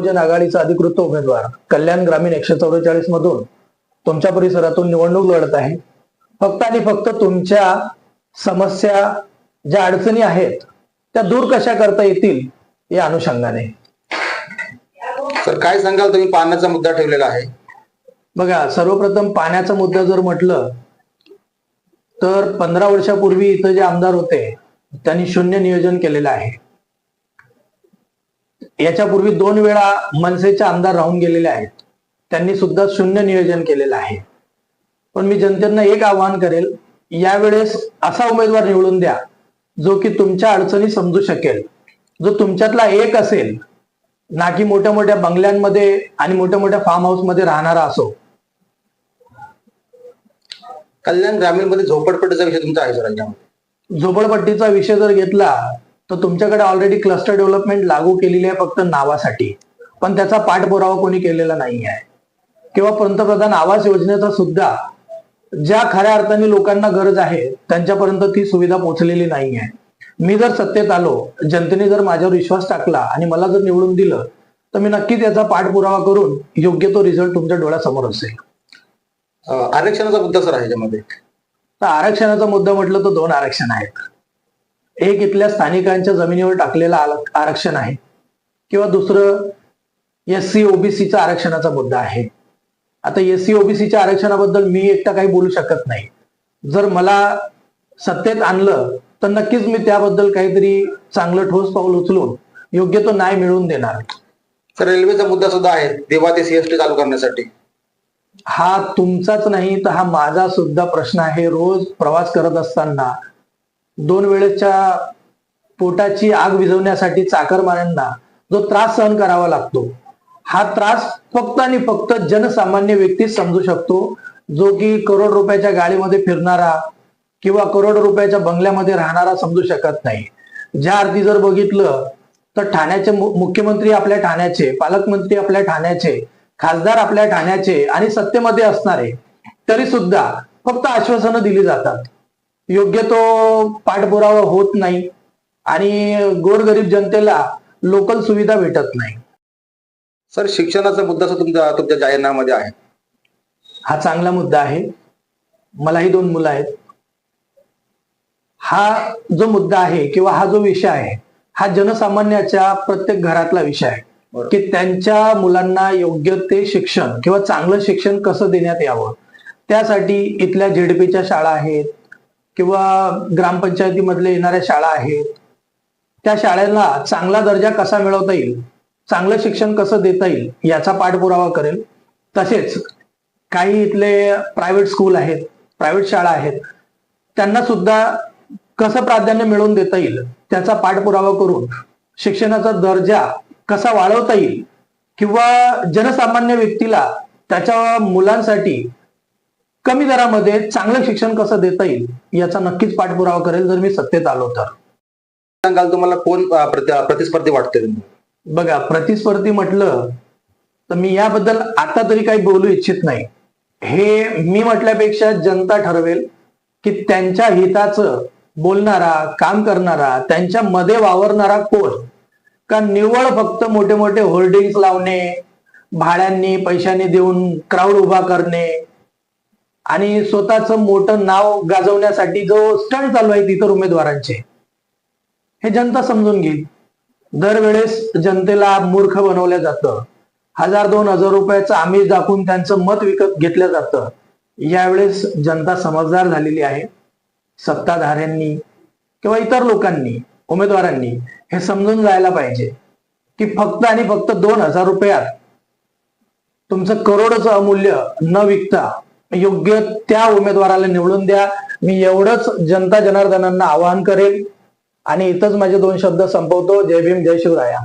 बहुजन आघाडीचा अधिकृत उमेदवार. कल्याण ग्रामीण एकशे चव्वेचाळीस मधून तुमच्या परिसरातून निवडणूक लढत आहे. फक्त आणि फक्त तुमच्या समस्या ज्या अडचणी आहेत त्या दूर कशा करता येतील या अनुषंगाने. सर काय सांगाल तुम्ही? पाण्याचा मुद्दा ठेवलेला आहे. बघा सर्वप्रथम पाण्याचा मुद्दा जर म्हटलं तर पंधरा वर्षापूर्वी इथं जे आमदार होते त्यांनी शून्य नियोजन केलेलं आहे. याच्यापूर्वी दोन वेळा मनसेचे आमदार राहून गेलेले आहेत. त्यांनी सुद्धा शून्य नियोजन केलेलं आहे. पण मी जनतेनं एक आवाहन करेल यावेळेस असा उमेदवार निवडून द्या जो की तुमच्या अडचणी समजू शकेल. जो तुमच्यातला एक असेल ना की मोठ्या मोठ्या बंगल्यांमध्ये आणि मोठ्या मोठ्या फार्म हाऊसमध्ये राहणारा असो. कल्याण ग्रामीणमध्ये झोपडपट्टीचा विषय तुमचा आहे सर झोपडपट्टीचा विषय जर घेतला तर तुमच्याकडे ऑलरेडी क्लस्टर डेव्हलपमेंट लागू केलेली आहे फक्त नावासाठी. पण त्याचा पाठपुरावा कोणी केलेला नाही आहे. किंवा पंतप्रधान आवास योजनेचा सुद्धा ज्या खऱ्या अर्थाने लोकांना गरज आहे त्यांच्यापर्यंत ती सुविधा पोहोचलेली नाही आहे. मी जर सत्तेत आलो जनतेने जर माझ्यावर विश्वास टाकला आणि मला जर निवडून दिलं तर मी नक्की त्याचा पाठपुरावा करून योग्य तो रिझल्ट तुमच्या डोळ्यासमोर असेल. आरक्षणाचा मुद्दा सर आहे याच्यामध्ये. तर आरक्षणाचा मुद्दा म्हटलं तर दोन आरक्षण आहेत. एक इथल्या स्थानिकांच्या जमिनीवर टाकलेलं आरक्षण आहे. किंवा दुसरं एस सी ओबीसीचा आरक्षणाचा मुद्दा आहे. आता एस सी ओबीसीच्या आरक्षणाबद्दल मी एकटा काही बोलू शकत नाही. जर मला सत्तेत आणलं तर नक्कीच मी त्याबद्दल काहीतरी चांगलं ठोस पाऊल उचलून योग्य तो न्याय मिळवून देणार. रेल्वेचा मुद्दा सुद्धा आहे देवा ते सीएसटी चालू करण्यासाठी. हा तुमचाच नाही तर हा माझा सुद्धा प्रश्न आहे. रोज प्रवास करत असताना दोन वेळेच्या पोटाची आग विझवण्यासाठी चाकरमान्यांना जो त्रास सहन करावा लागतो हा त्रास फक्त आणि फक्त जनसामान्य व्यक्तीच समजू शकतो जो की करोड रुपयाच्या गाडीमध्ये फिरणारा किंवा करोड रुपयाच्या बंगल्यामध्ये राहणारा समजू शकत नाही. ज्या अर्थी जर बघितलं तर ठाण्याचे मुख्यमंत्री आपल्या ठाण्याचे पालकमंत्री आपल्या ठाण्याचे खासदार आपल्या ठाण्याचे आणि सत्तेमध्ये असणारे तरी सुद्धा फक्त आश्वासनं दिली जातात. योग्य तो पाठपुरावा होत नाही आणि गोरगरीब जनतेला लोकल सुविधा भेटत नाही. सर शिक्षणाचा मुद्दा तुमच्या तुमच्या जाहीरनाम्यामध्ये आहे. हा चांगला मुद्दा आहे. मलाही दोन मुलं आहेत. हा जो मुद्दा आहे किंवा हा जो विषय आहे हा जनसामान्याच्या प्रत्येक घरातला विषय आहे. की त्यांच्या मुलांना योग्य ते शिक्षण किंवा चांगलं शिक्षण कसं देण्यात यावं? त्यासाठी इथल्या झेडपीच्या शाळा आहेत किंवा ग्रामपंचायतीमधले येणाऱ्या शाळा आहेत त्या शाळेला चांगला दर्जा कसा मिळवता येईल चांगलं शिक्षण कसं देता येईल याचा पाठपुरावा करेल. तसेच काही इथले प्रायव्हेट स्कूल आहेत प्रायव्हेट शाळा आहेत त्यांना सुद्धा कसं प्राधान्य मिळवून देता येईल त्याचा पाठपुरावा करून शिक्षणाचा दर्जा कसा वाढवता येईल किंवा जनसामान्य व्यक्तीला त्याच्या मुलांसाठी कमी दरामध्ये चांगलं शिक्षण कसं देता येईल याचा नक्कीच पाठपुरावा करेल जर मी सत्तेत आलो तर. सांगाल तुम्हाला कोण प्रतिस्पर्धी वाटते बघा प्रतिस्पर्धी म्हटलं तर मी याबद्दल आता तरी काही बोलू इच्छित नाही. हे मी म्हटल्यापेक्षा जनता ठरवेल की त्यांच्या हिताचं बोलणारा काम करणारा त्यांच्या मध्ये वावरणारा कोण? का निव्वळ फक्त मोठे मोठे होर्डिंग्स लावणे भाड्यांनी पैशांनी देऊन क्राऊड उभा करणे आणि स्वतःच मोठं नाव गाजवण्यासाठी जो स्टंट चालू आहे इतर उमेदवारांचे हे जनता समजून घेईल. दरवेळेस जनतेला मूर्ख बनवलं जातं. हजार दोन हजार रुपयाचं आमिष दाखवून त्यांचं मत विकत घेतलं जातं. यावेळेस जनता समजदार झालेली आहे. सत्ताधाऱ्यांनी किंवा इतर लोकांनी उमेदवारांनी हे समजून जायला पाहिजे की फक्त आणि फक्त दोन हजार रुपयात तुमचं करोडचं अमूल्य न विकता योग्य त्या उमेदवाराला निवडून द्या. मी एवढंच जनता जनार्दनांना आवाहन करेल आणि इथंच माझे दोन शब्द संपवतो. जय भीम जय शिवराया.